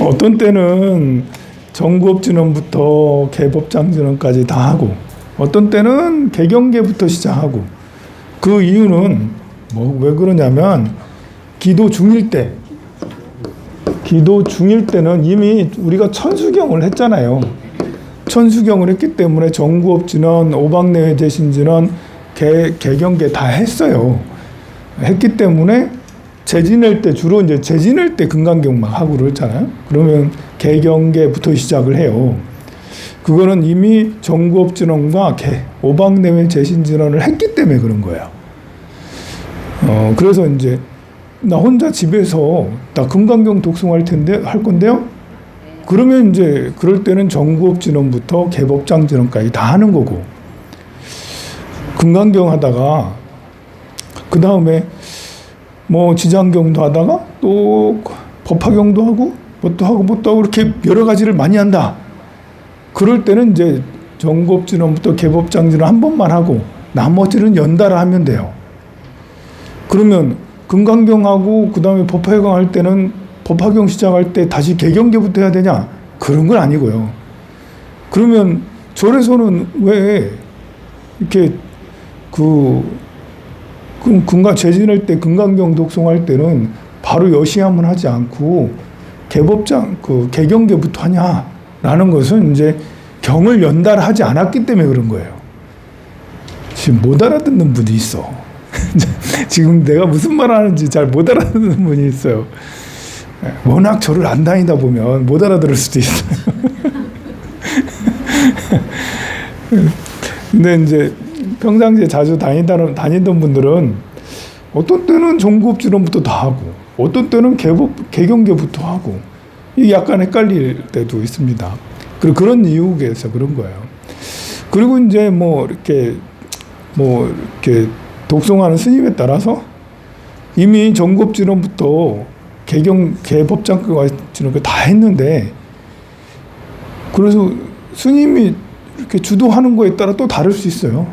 어떤 때는 정부업진원부터 개법장진원까지 다 하고 어떤 때는 개경계부터 시작하고 그 이유는 뭐 왜 그러냐면 기도 중일 때 기도 중일 때는 이미 우리가 천수경을 했잖아요. 천수경을 했기 때문에 정구업진원, 오박내외 대신진원, 개, 개경계 다 했어요. 했기 때문에 재지낼 때 주로 이제 재지낼 때 금강경 막 하고 그랬잖아요. 그러면 개경계부터 시작을 해요. 그거는 이미 정구업진원과 개, 오박내외 재신진원을 했기 때문에 그런 거예요. 어, 그래서 이제 나 혼자 집에서 나 금강경 독송할 텐데 할 건데요. 그러면 이제 그럴 때는 정구업진원부터 개법장진원까지 다 하는 거고 금강경 하다가 그 다음에 뭐 지장경도 하다가 또 법화경도 하고 뭣도 하고 뭣도 하고 이렇게 여러 가지를 많이 한다. 그럴 때는 이제 정구업진원부터 개법장진원 한 번만 하고 나머지는 연달아 하면 돼요. 그러면 금강경하고 그 다음에 법화경 할 때는 법화경 시작할 때 다시 개경계부터 해야 되냐? 그런 건 아니고요. 그러면 절에서는 왜 이렇게 그 금- 금강 재진할 때 금강경 독송할 때는 바로 여시함을 하지 않고 개법장 그 개경계부터 하냐라는 것은 이제 경을 연달아 하지 않았기 때문에 그런 거예요. 지금 못 알아듣는 분이 있어. 지금 내가 무슨 말 하는지 잘 못 알아듣는 분이 있어요. 워낙 저를 안 다니다 보면 못 알아들을 수도 있어요. 근데 이제 평상시에 자주 다니던, 다니던 분들은 어떤 때는 종구업지론부터 다 하고 어떤 때는 개법, 개경계부터 하고 이게 약간 헷갈릴 때도 있습니다. 그리고 그런 이유에서 그런 거예요. 그리고 이제 뭐 이렇게 뭐 이렇게 독송하는 스님에 따라서 이미 정급진원부터 개경 개법장까지는 다 했는데 그래서 스님이 이렇게 주도하는 거에 따라 또 다를 수 있어요.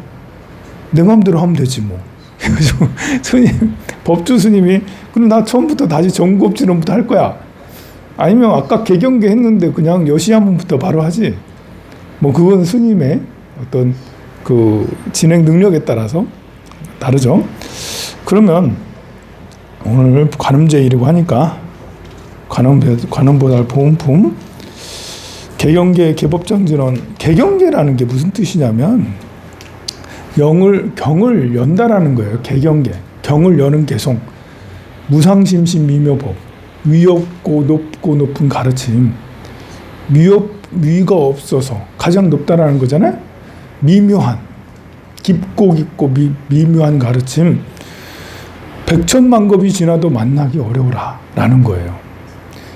내 마음대로 하면 되지 뭐. 그래서 스님 법주 스님이 그럼 나 처음부터 다시 정급진원부터 할 거야. 아니면 아까 개경계 했는데 그냥 여시한문부터 바로 하지. 뭐 그건 스님의 어떤 그 진행 능력에 따라서 다르죠. 그러면 오늘 관음제일이고 하니까 관음 관음보살 보험품 개경계 개법장진원 개경계라는 게 무슨 뜻이냐면 영을 경을 연다라는 거예요. 개경계 경을 여는 개송 무상심심 미묘법 위없고 높고 높은 가르침 위업 위가 없어서 가장 높다라는 거잖아요. 미묘한 깊고 깊고 미, 미묘한 가르침 백천만 겁이 지나도 만나기 어려워라 라는 거예요.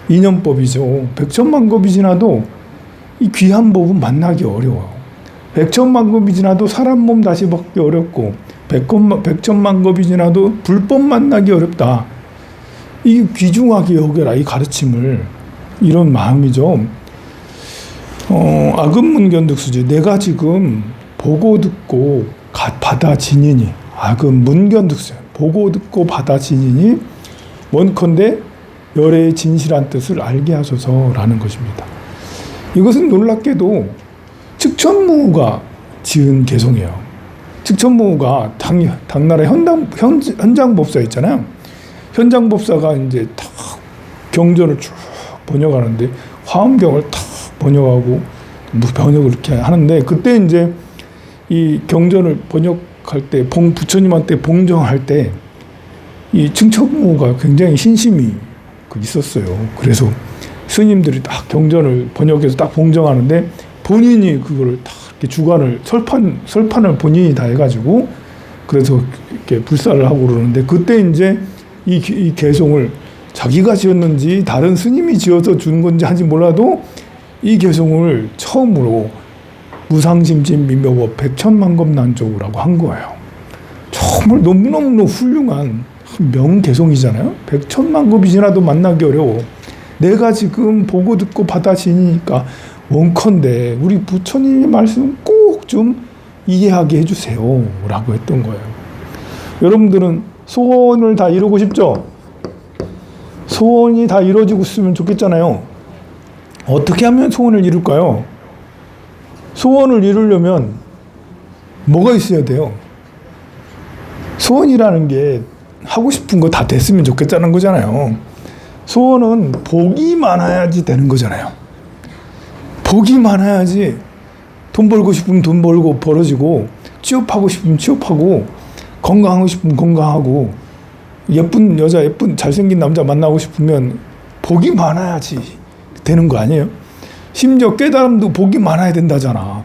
인연법이죠. 백천만 겁이 지나도 이 귀한 법은 만나기 어려워요. 백천만 겁이 지나도 사람 몸 다시 받기 어렵고 백천만, 백천만 겁이 지나도 불법 만나기 어렵다. 이 귀중하게 여겨라 이 가르침을 이런 마음이죠. 어, 악음문견득수지 내가 지금 보고 듣고 가, 받아 지니니 악음 문견득수 보고 듣고 받아 지니니 원컨대 열의 진실한 뜻을 알게 하소서라는 것입니다. 이것은 놀랍게도 측천무가 지은 개송이에요. 측천무가 당, 당나라 현당, 현, 현장 법사 있잖아요. 현장 법사가 이제 탁 경전을 쭉 번역하는데 화엄경을 탁 번역하고 뭐 번역을 이렇게 하는데 그때 이제 이 경전을 번역할 때 봉 부처님한테 봉정할 때 이 증척무가 굉장히 신심이 그 있었어요. 그래서 스님들이 딱 경전을 번역해서 딱 봉정하는데 본인이 그거를 딱 이렇게 주관을 설판 설판을 본인이 다 해가지고 그래서 이렇게 불사를 하고 그러는데 그때 이제 이, 이 개송을 자기가 지었는지 다른 스님이 지어서 준 건지 한지 몰라도 이 개송을 처음으로 무상심진 민묘법 백천만겁난조라고 한 거예요. 정말 너무너무 훌륭한 명개송이잖아요. 백천만겁이 지나도 만나기 어려워. 내가 지금 보고 듣고 받아 지니까 원컨대 우리 부처님의 말씀 꼭 좀 이해하게 해주세요. 라고 했던 거예요. 여러분들은 소원을 다 이루고 싶죠? 소원이 다 이루어지고 있으면 좋겠잖아요. 어떻게 하면 소원을 이룰까요? 소원을 이루려면 뭐가 있어야 돼요? 소원이라는 게 하고 싶은 거 다 됐으면 좋겠다는 거잖아요. 소원은 복이 많아야지 되는 거잖아요. 복이 많아야지 돈 벌고 싶으면 돈 벌고 벌어지고 취업하고 싶으면 취업하고 건강하고 싶으면 건강하고 예쁜 여자 예쁜 잘생긴 남자 만나고 싶으면 복이 많아야지 되는 거 아니에요? 심지어 깨달음도 복이 많아야 된다잖아.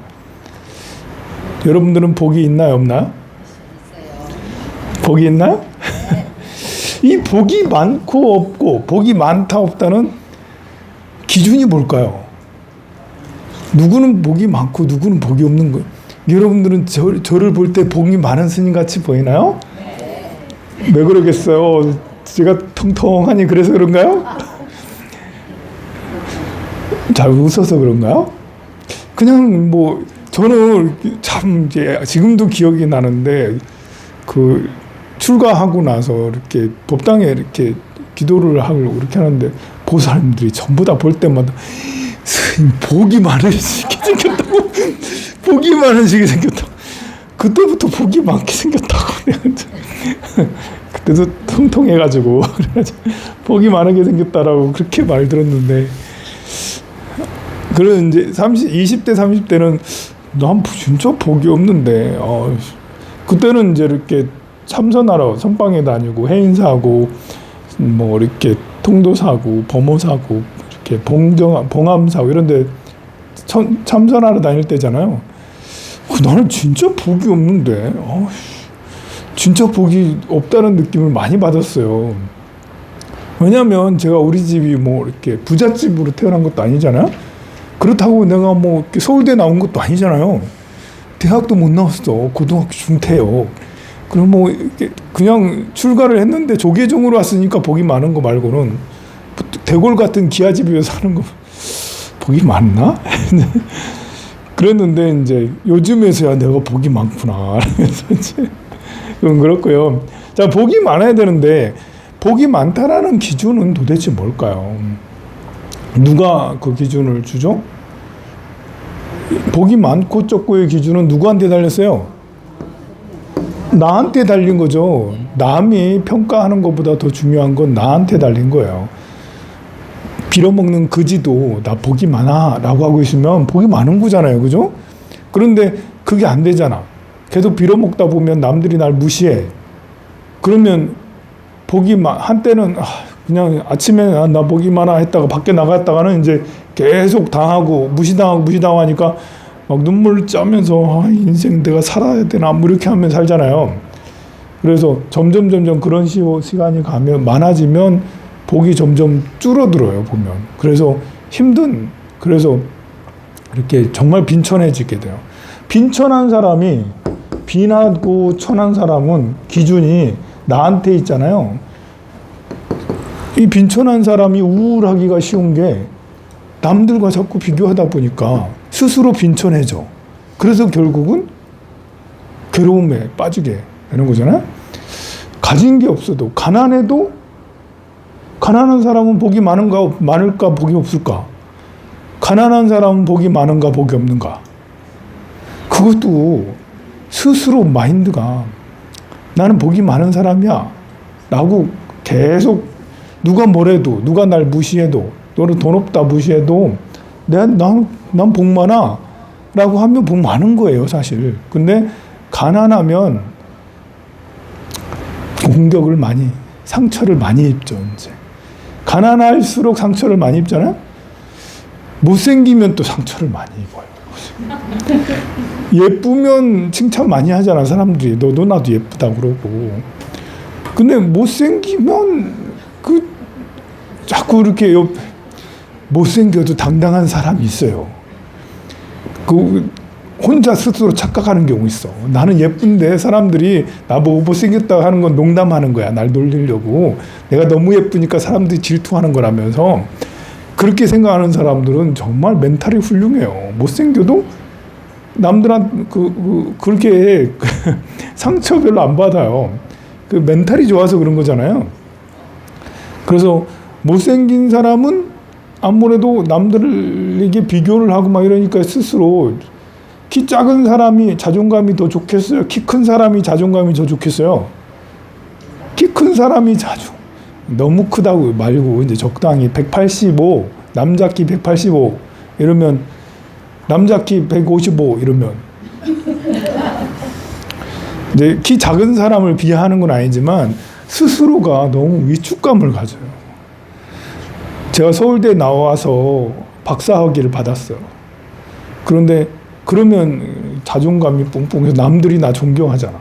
여러분들은 복이 있나요 없나요? 복이 있나요? 이 복이 많고 없고 복이 많다 없다는 기준이 뭘까요? 누구는 복이 많고 누구는 복이 없는 거예요. 여러분들은 저, 저를 볼 때 복이 많은 스님 같이 보이나요? 왜 그러겠어요? 제가 통통하니 그래서 그런가요? 잘 웃어서 그런가요? 그냥 뭐 저는 참 이제 지금도 기억이 나는데 그 출가하고 나서 이렇게 법당에 이렇게 기도를 하고 이렇게 하는데 보살님들이 전부 다 볼 때마다 복이 많으시게 생겼다고? 복이 많으시게 생겼다고 그때부터 복이 많게 생겼다고 그때도 통통해가지고 그래가지고 복이 많게 생겼다라고 그렇게 말 들었는데. 그런 이제 30, 20대 30대는 난 진짜 복이 없는데. 어, 그때는 이제 이렇게 참선하러 선방에 다니고 해인사하고 뭐 이렇게 통도사고 범호사고 이렇게 봉정 봉암사고 이런데 천, 참선하러 다닐 때잖아요. 그 나는 진짜 복이 없는데 어, 진짜 복이 없다는 느낌을 많이 받았어요. 왜냐하면 제가 우리 집이 뭐 이렇게 부잣집으로 태어난 것도 아니잖아요. 그렇다고 내가 뭐 서울대 나온 것도 아니잖아요. 대학도 못 나왔어. 고등학교 중퇴요. 그럼 뭐 그냥 출가를 했는데 조계종으로 왔으니까 복이 많은 거 말고는 대골 같은 기아집에 사는 거 복이 많나? 그랬는데 이제 요즘에서야 내가 복이 많구나. 그래서 이제 그건 그렇고요. 자 복이 많아야 되는데 복이 많다라는 기준은 도대체 뭘까요? 누가 그 기준을 주죠? 복이 많고 적고의 기준은 누구한테 달렸어요? 나한테 달린 거죠. 남이 평가하는 것보다 더 중요한 건 나한테 달린 거예요. 빌어먹는 그지도 나 복이 많아 라고 하고 있으면 복이 많은 거잖아요. 그죠? 그런데 그게 안 되잖아. 계속 빌어먹다 보면 남들이 날 무시해. 그러면 복이 많, 한때는 아, 그냥 아침에 아, 나 복이 많아 했다가 밖에 나갔다가는 이제 계속 당하고 무시당하고 무시당하니까 막 눈물 짜면서 아, 인생 내가 살아야 되나 뭐 이렇게 하면 살잖아요. 그래서 점점 점점 그런 시, 시간이 가면 많아지면 복이 점점 줄어들어요 보면. 그래서 힘든 그래서 이렇게 정말 빈천해지게 돼요. 빈천한 사람이 빈하고 천한 사람은 기준이 나한테 있잖아요. 이 빈천한 사람이 우울하기가 쉬운 게 남들과 자꾸 비교하다 보니까 스스로 빈천해져. 그래서 결국은 괴로움에 빠지게 되는 거잖아요. 가진 게 없어도 가난해도 가난한 사람은 복이 많은가 많을까 복이 없을까? 가난한 사람은 복이 많은가 복이 없는가? 그것도 스스로 마인드가 나는 복이 많은 사람이야. 라고 계속 누가 뭐래도 누가 날 무시해도 너는 돈 없다 무시해도 난난 복 많아 라고 하면 복 많은 거예요 사실 근데 가난하면 공격을 많이 상처를 많이 입죠 이제 가난할수록 상처를 많이 입잖아요? 못생기면 또 상처를 많이 입어요. 예쁘면 칭찬 많이 하잖아 사람들이. 너도 나도 예쁘다 그러고. 근데 못생기면 그 자꾸 이렇게 옆 못생겨도 당당한 사람이 있어요. 그 혼자 스스로 착각하는 경우 있어. 나는 예쁜데 사람들이 나보고 못생겼다 하는 건 농담하는 거야. 날 놀리려고. 내가 너무 예쁘니까 사람들이 질투하는 거라면서 그렇게 생각하는 사람들은 정말 멘탈이 훌륭해요. 못생겨도 남들한 그, 그 그렇게 상처 별로 안 받아요. 그 멘탈이 좋아서 그런 거잖아요. 그래서 못생긴 사람은 아무래도 남들에게 비교를 하고 막 이러니까 스스로 키 작은 사람이 자존감이 더 좋겠어요? 키 큰 사람이 자존감이 더 좋겠어요? 키 큰 사람이 자주 너무 크다고 말고 이제 적당히 185 남자 키 185 이러면 남자 키 155 이러면 이제 키 작은 사람을 비하하는 건 아니지만 스스로가 너무 위축감을 가져요. 제가 서울대 나와서 박사학위를 받았어요. 그런데 그러면 자존감이 뿡뿡해서 남들이 나 존경하잖아.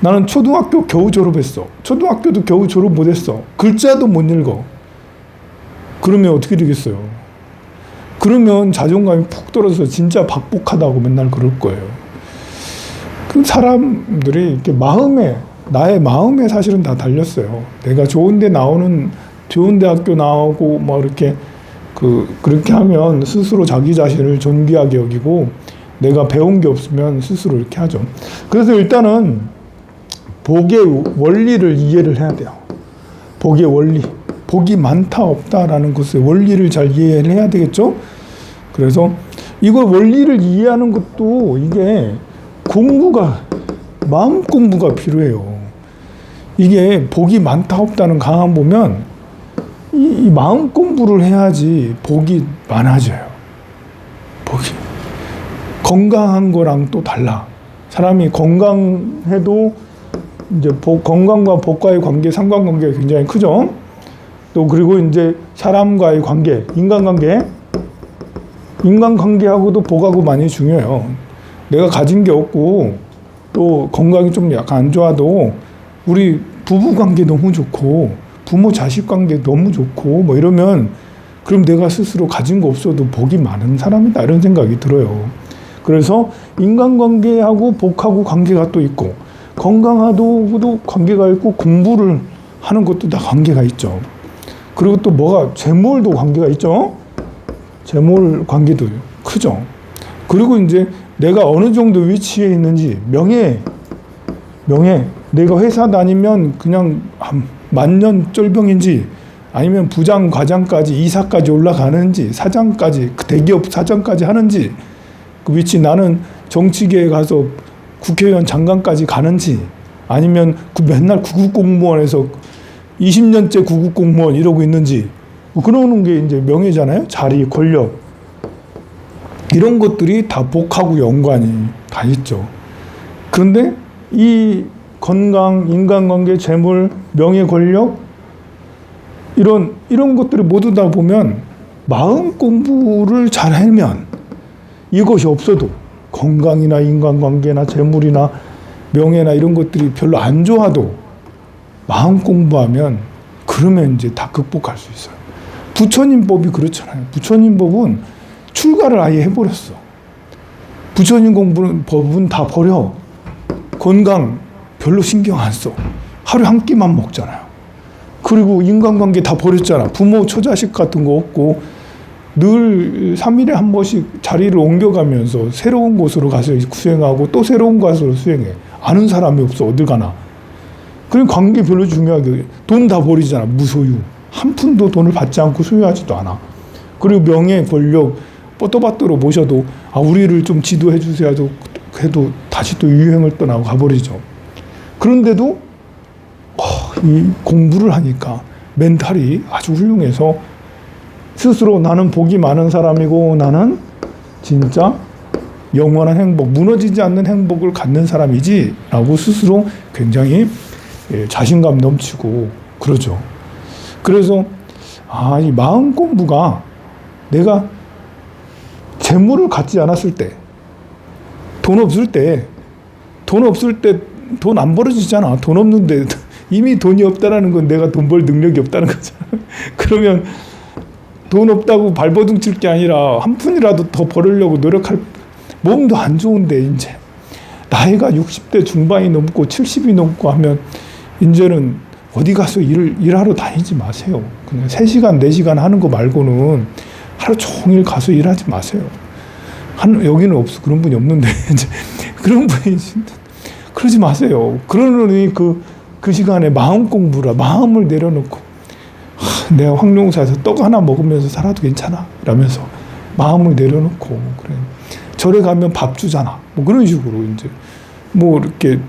나는 초등학교 겨우 졸업했어. 초등학교도 겨우 졸업 못했어. 글자도 못 읽어. 그러면 어떻게 되겠어요? 그러면 자존감이 푹 떨어져서 진짜 박복하다고 맨날 그럴 거예요. 그 사람들이 이렇게 마음에 나의 마음에 사실은 다 달렸어요. 내가 좋은데 나오는 좋은 대학교 나오고 뭐 이렇게 그 그렇게 하면 스스로 자기 자신을 존귀하게 여기고 내가 배운 게 없으면 스스로 이렇게 하죠. 그래서 일단은 복의 원리를 이해를 해야 돼요. 복의 원리. 복이 많다 없다라는 것의 원리를 잘 이해를 해야 되겠죠? 그래서 이걸 원리를 이해하는 것도 이게 공부가 마음 공부가 필요해요. 이게 복이 많다 없다는 강한 보면 이, 이 마음 공부를 해야지 복이 많아져요. 복이 건강한 거랑 또 달라. 사람이 건강해도 이제 복, 건강과 복과의 관계, 상관관계가 굉장히 크죠. 또 그리고 이제 사람과의 관계, 인간관계, 인간관계하고도 복하고 많이 중요해요. 내가 가진 게 없고 또 건강이 좀 약간 안 좋아도 우리 부부 관계 너무 좋고 부모 자식 관계 너무 좋고 뭐 이러면 그럼 내가 스스로 가진 거 없어도 복이 많은 사람이다 이런 생각이 들어요. 그래서 인간관계하고 복하고 관계가 또 있고 건강하고도 관계가 있고 공부를 하는 것도 다 관계가 있죠. 그리고 또 뭐가 재물도 관계가 있죠. 재물 관계도 크죠. 그리고 이제 내가 어느 정도 위치에 있는지 명예, 명예. 내가 회사 다니면 그냥 만년 쫄병인지 아니면 부장 과장까지 이사까지 올라가는지 사장까지 그 대기업 사장까지 하는지 그 위치 나는 정치계에 가서 국회의원 장관까지 가는지 아니면 그 맨날 구급 공무원에서 20년째 구급 공무원 이러고 있는지 뭐 그러는 게 이제 명예잖아요. 자리, 권력. 이런 것들이 다 복하고 연관이 다 있죠. 그런데 이 건강, 인간관계, 재물, 명예, 권력 이런 이런 것들이 모두 다 보면 마음 공부를 잘 하면 이것이 없어도 건강이나 인간관계나 재물이나 명예나 이런 것들이 별로 안 좋아도 마음 공부하면 그러면 이제 다 극복할 수 있어요. 부처님 법이 그렇잖아요. 부처님 법은 출가를 아예 해버렸어. 부처님 공부는 법은 다 버려. 건강 별로 신경 안 써. 하루에 한 끼만 먹잖아요. 그리고 인간관계 다 버렸잖아. 부모, 처자식 같은 거 없고 늘 3일에 한 번씩 자리를 옮겨가면서 새로운 곳으로 가서 수행하고 또 새로운 곳으로 수행해. 아는 사람이 없어. 어딜 가나. 그럼 관계 별로 중요하게 돈 다 버리잖아. 무소유. 한 푼도 돈을 받지 않고 소유하지도 않아. 그리고 명예, 권력, 뽀또바또로 모셔도 아 우리를 좀 지도해 주세요 해도, 해도 다시 또 유행을 떠나고 가버리죠. 그런데도 어, 이 공부를 하니까 멘탈이 아주 훌륭해서 스스로 나는 복이 많은 사람이고 나는 진짜 영원한 행복, 무너지지 않는 행복을 갖는 사람이지 라고 스스로 굉장히 예, 자신감 넘치고 그러죠. 그래서 아, 이 마음 공부가 내가 재물을 갖지 않았을 때, 돈 없을 때, 돈 없을 때 돈 안 벌어지잖아. 돈 없는데 이미 돈이 없다라는 건 내가 돈 벌 능력이 없다는 거잖아. 그러면 돈 없다고 발버둥 칠 게 아니라 한 푼이라도 더 벌으려고 노력할 몸도 안 좋은데 이제 나이가 60대 중반이 넘고 70이 넘고 하면 이제는 어디 가서 일을 일하러 다니지 마세요. 그냥 3시간, 4시간 하는 거 말고는 하루 종일 가서 일하지 마세요. 한 여기는 없어 그런 분이 없는데 이제 그런 분이 그러지 마세요. 그러느니 그, 그 시간에 마음 공부라 마음을 내려놓고 하, 내가 황룡사에서 떡 하나 먹으면서 살아도 괜찮아 라면서 마음을 내려놓고 그래. 절에 가면 밥 주잖아. 뭐 그런 식으로 이제 뭐 이렇게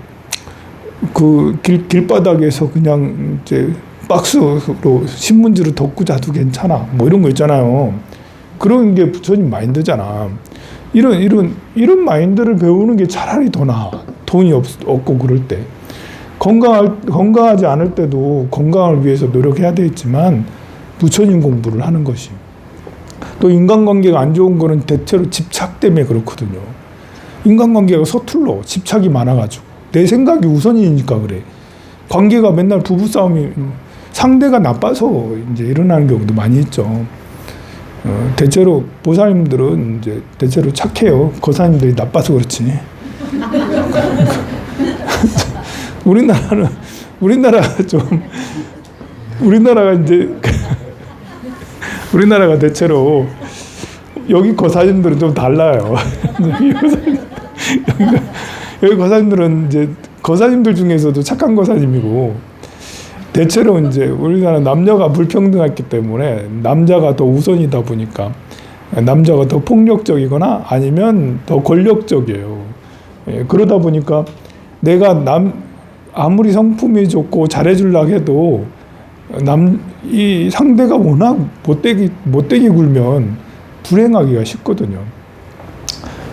그 길, 길바닥에서 그냥 이제 박스로 신문지를 덮고 자도 괜찮아. 뭐 이런 거 있잖아요. 그런 게 부처님 마인드잖아. 이런 이런 이런 마인드를 배우는 게 차라리 더 나아 돈이 없, 없고 그럴 때 건강할, 건강하지 않을 때도 건강을 위해서 노력해야 되겠지만 부처님 공부를 하는 것이 또 인간관계가 안 좋은 거는 대체로 집착 때문에 그렇거든요. 인간관계가 서툴러 집착이 많아가지고 내 생각이 우선이니까 그래. 관계가 맨날 부부싸움이 상대가 나빠서 이제 일어나는 경우도 많이 있죠. 어, 대체로 보살님들은 이제 대체로 착해요. 거사님들이 나빠서 그렇지. 우리나라는 우리나라가 좀 우리나라가 이제 우리나라가 대체로 여기 거사님들은 좀 달라요. 여기 거사님들은 이제 거사님들 중에서도 착한 거사님이고 대체로 이제 우리나라 남녀가 불평등했기 때문에 남자가 더 우선이다 보니까 남자가 더 폭력적이거나 아니면 더 권력적이에요. 예, 그러다 보니까 내가 남 아무리 성품이 좋고 잘해주려고 해도 남 이 상대가 워낙 못되게 못되게 굴면 불행하기가 쉽거든요.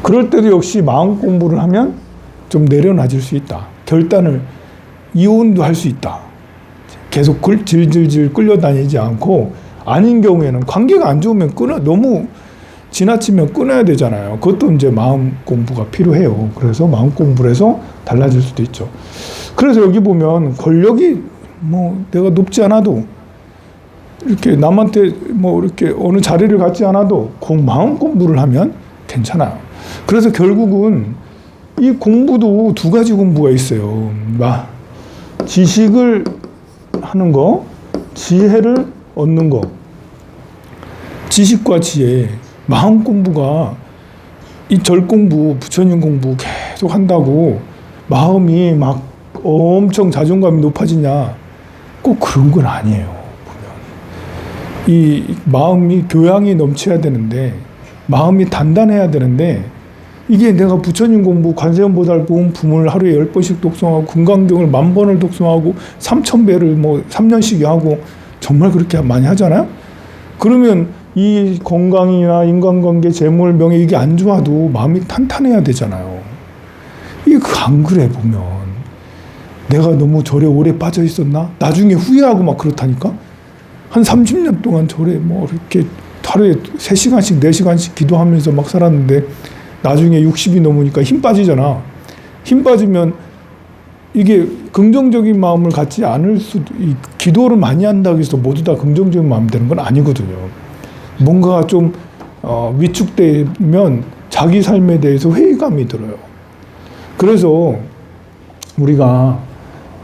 그럴 때도 역시 마음 공부를 하면 좀 내려놔질 수 있다. 결단을 이혼도 할 수 있다. 계속 글, 질질질 끌려다니지 않고 아닌 경우에는 관계가 안 좋으면 끊어 너무 지나치면 끊어야 되잖아요. 그것도 이제 마음 공부가 필요해요. 그래서 마음 공부를 해서 달라질 수도 있죠. 그래서 여기 보면 권력이 뭐 내가 높지 않아도 이렇게 남한테 뭐 이렇게 어느 자리를 갖지 않아도 공 마음 공부를 하면 괜찮아요. 그래서 결국은 이 공부도 두 가지 공부가 있어요. 마 지식을 하는 거, 지혜를 얻는 거. 지식과 지혜, 마음 공부가 이 절 공부, 부처님 공부 계속 한다고 마음이 막 엄청 자존감이 높아지냐? 꼭 그런 건 아니에요. 보면 이 마음이 교양이 넘쳐야 되는데 마음이 단단해야 되는데 이게 내가 부처님 공부, 관세음 보살공 부문을 하루에 열 번씩 독송하고 금강경을 만 번을 독송하고 삼천 배를 뭐 3년씩 하고 정말 그렇게 많이 하잖아요. 그러면 이 건강이나 인간관계, 재물, 명예 이게 안 좋아도 마음이 탄탄해야 되잖아요. 이게 그안 그래 보면 내가 너무 절에 오래 빠져 있었나? 나중에 후회하고 막 그렇다니까. 한 30년 동안 절에 뭐 이렇게 하루에 3시간씩 4시간씩 기도하면서 막 살았는데 나중에 60이 넘으니까 힘 빠지잖아. 힘 빠지면 이게 긍정적인 마음을 갖지 않을 수도 이 기도를 많이 한다고 해서 모두 다 긍정적인 마음 되는 건 아니거든요. 뭔가 좀 어, 위축되면 자기 삶에 대해서 회의감이 들어요. 그래서 우리가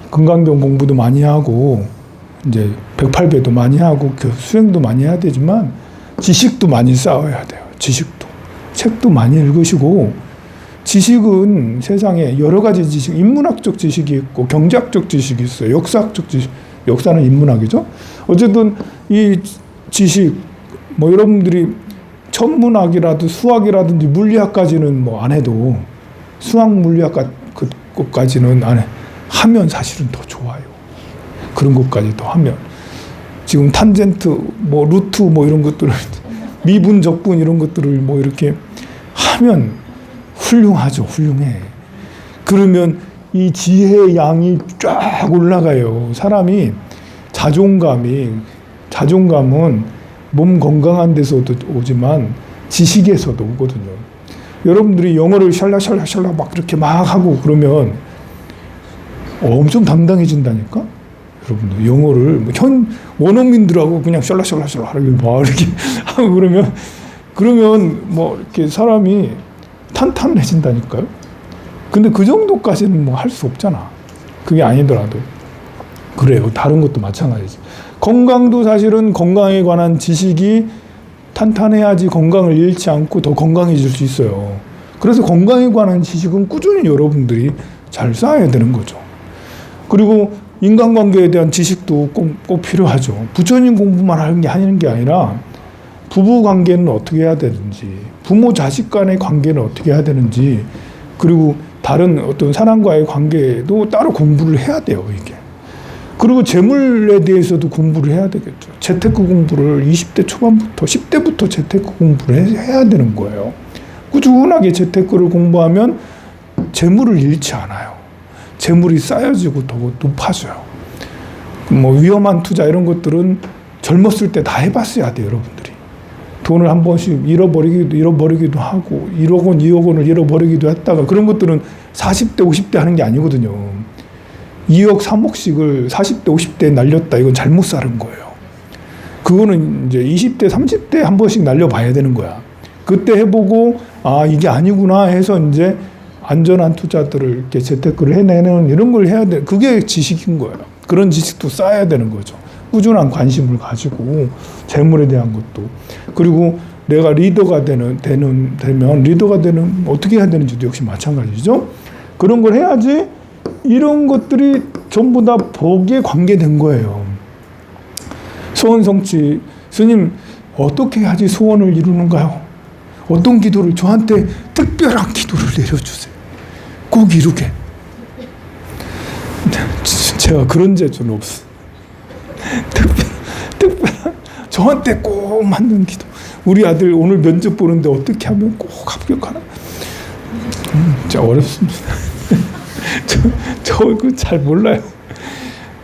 금강경 공부도 많이 하고 이제 108배도 많이 하고 그 수행도 많이 해야 되지만 지식도 많이 쌓아야 돼요. 지식도. 책도 많이 읽으시고 지식은 세상에 여러 가지 지식, 인문학적 지식이 있고 경제학적 지식이 있어요. 역사학적 지식, 역사는 인문학이죠. 어쨌든 이 지식, 뭐 여러분들이 천문학이라도 수학이라든지 물리학까지는 뭐 안 해도 수학 물리학까 그것까지는 안 해. 하면 사실은 더 좋아요. 그런 것까지 더 하면 지금 탄젠트, 뭐 루트 뭐 이런 것들을 미분, 적분 이런 것들을 뭐 이렇게 하면 훌륭하죠. 훌륭해. 그러면 이 지혜의 양이 쫙 올라가요. 사람이 자존감이 자존감은 몸 건강한 데서도 오지만 지식에서도 오거든요. 여러분들이 영어를 샬락샬락샬락 막 이렇게 막 하고 그러면 엄청 당당해진다니까? 여러분들 영어를 뭐 현 원어민들하고 그냥 샬락샬락샬락 막 이렇게 하고 그러면 그러면 뭐 이렇게 사람이 탄탄해진다니까요. 근데 그 정도까지는 뭐 할 수 없잖아. 그게 아니더라도 그래요. 다른 것도 마찬가지지. 건강도 사실은 건강에 관한 지식이 탄탄해야지 건강을 잃지 않고 더 건강해질 수 있어요. 그래서 건강에 관한 지식은 꾸준히 여러분들이 잘 쌓아야 되는 거죠. 그리고 인간관계에 대한 지식도 꼭, 꼭 필요하죠. 부처님 공부만 하는 게 하는 게 아니라 부부 관계는 어떻게 해야 되는지, 부모 자식 간의 관계는 어떻게 해야 되는지, 그리고 다른 어떤 사람과의 관계도 따로 공부를 해야 돼요, 이게. 그리고 재물에 대해서도 공부를 해야 되겠죠. 재테크 공부를 20대 초반부터, 10대부터 재테크 공부를 해- 해야 되는 거예요. 꾸준하게 재테크를 공부하면 재물을 잃지 않아요. 재물이 쌓여지고 더 높아져요. 뭐 위험한 투자 이런 것들은 젊었을 때 다 해봤어야 돼요, 여러분들이. 돈을 한 번씩 잃어버리기도 잃어버리기도 하고 1억 원, 2억 원을 잃어버리기도 했다가 그런 것들은 40대, 50대 하는 게 아니거든요. 2억, 3억씩을 40대, 50대에 날렸다. 이건 잘못 사는 거예요. 그거는 이제 20대, 30대 한 번씩 날려봐야 되는 거야. 그때 해보고 아 이게 아니구나 해서 이제 안전한 투자들을 이렇게 재테크를 해내는 이런 걸 해야 돼. 그게 지식인 거예요. 그런 지식도 쌓아야 되는 거죠. 꾸준한 관심을 가지고 재물에 대한 것도 그리고 내가 리더가 되는 되는 되면 리더가 되는 어떻게 해야 되는지도 역시 마찬가지죠. 그런 걸 해야지 이런 것들이 전부 다 복에 관계된 거예요. 소원 성취 스님 어떻게 해야지 소원을 이루는가요? 어떤 기도를 저한테 특별한 기도를 내려주세요. 꼭 이루게. 제가 그런 재주는 없어. 특별, 특별한 저한테 꼭 맞는 기도. 우리 아들 오늘 면접 보는데 어떻게 하면 꼭 합격하나? 음, 진짜 어렵습니다. 저저그잘 몰라요.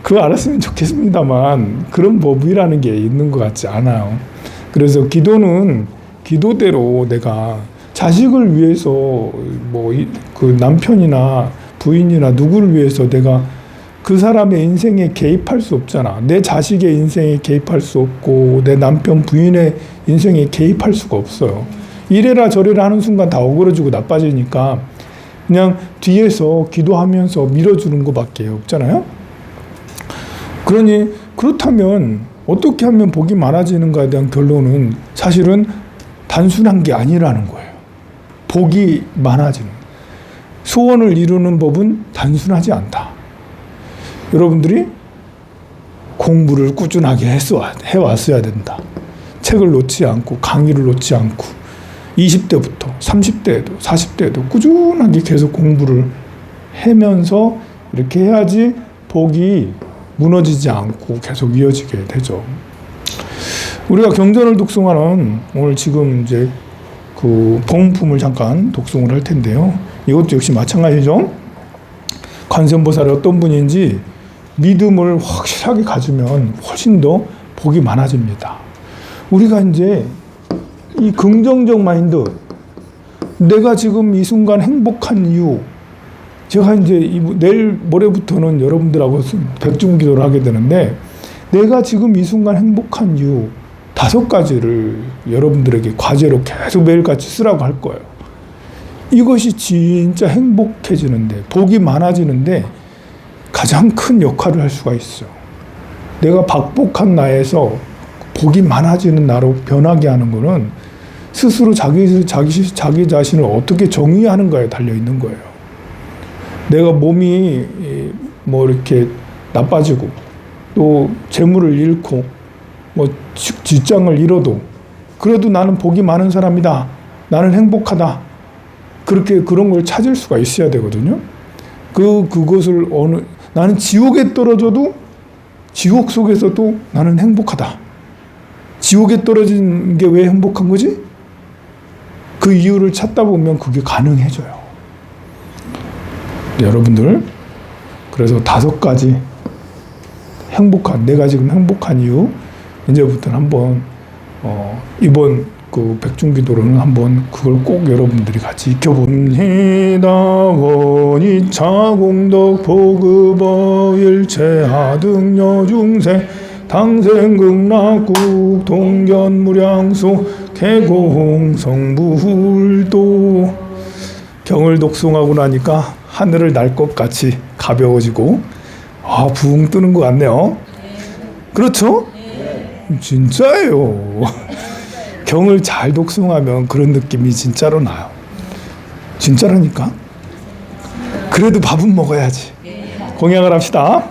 그거 알았으면 좋겠습니다만 그런 법이라는 게 있는 것 같지 않아요. 그래서 기도는 기도대로 내가 자식을 위해서 뭐 그 남편이나 부인이나 누구를 위해서 내가 그 사람의 인생에 개입할 수 없잖아. 내 자식의 인생에 개입할 수 없고 내 남편 부인의 인생에 개입할 수가 없어요. 이래라 저래라 하는 순간 다 어그러지고 나빠지니까 그냥 뒤에서 기도하면서 밀어주는 것밖에 없잖아요. 그러니 그렇다면 어떻게 하면 복이 많아지는가에 대한 결론은 사실은 단순한 게 아니라는 거예요. 복이 많아지는. 소원을 이루는 법은 단순하지 않다. 여러분들이 공부를 꾸준하게 해왔어야 된다. 책을 놓지 않고 강의를 놓지 않고 20대부터 30대에도 40대에도 꾸준하게 계속 공부를 하면서 이렇게 해야지 복이 무너지지 않고 계속 이어지게 되죠. 우리가 경전을 독송하는 오늘 지금 이제 그 봉품을 잠깐 독송을 할 텐데요. 이것도 역시 마찬가지죠. 관세음보살이 어떤 분인지 믿음을 확실하게 가지면 훨씬 더 복이 많아집니다. 우리가 이제 이 긍정적 마인드, 내가 지금 이 순간 행복한 이유, 제가 이제 이 내일 모레부터는 여러분들하고 백중 기도를 하게 되는데 내가 지금 이 순간 행복한 이유 다섯 가지를 여러분들에게 과제로 계속 매일같이 쓰라고 할 거예요. 이것이 진짜 행복해지는데 복이 많아지는데 가장 큰 역할을 할 수가 있어요. 내가 박복한 나에서 복이 많아지는 나로 변하게 하는 것은 스스로 자기 자기 자기 자신을 어떻게 정의하는가에 달려 있는 거예요. 내가 몸이 뭐 이렇게 나빠지고 또 재물을 잃고 뭐 직장을 잃어도 그래도 나는 복이 많은 사람이다. 나는 행복하다. 그렇게 그런 걸 찾을 수가 있어야 되거든요. 그 그것을 어느 나는 지옥에 떨어져도 지옥 속에서도 나는 행복하다. 지옥에 떨어진 게 왜 행복한 거지? 그 이유를 찾다 보면 그게 가능해져요. 여러분들 그래서 다섯 가지 행복한 내가 지금 행복한 이유 이제부터는 한번 어, 이번 그 백중기도로는 한번 그걸 꼭 여러분들이 같이 익혀봅니다. 원이 차 공덕 보급어 일체하등여 중생 당생극락국 동견무량수 개공 성부hul도 경을 독송하고 나니까 하늘을 날 것 같이 가벼워지고 아붕 뜨는 것 같네요. 그렇죠? 진짜예요. 경을 잘 독송하면 그런 느낌이 진짜로 나요. 진짜라니까. 그래도 밥은 먹어야지. 공양을 합시다.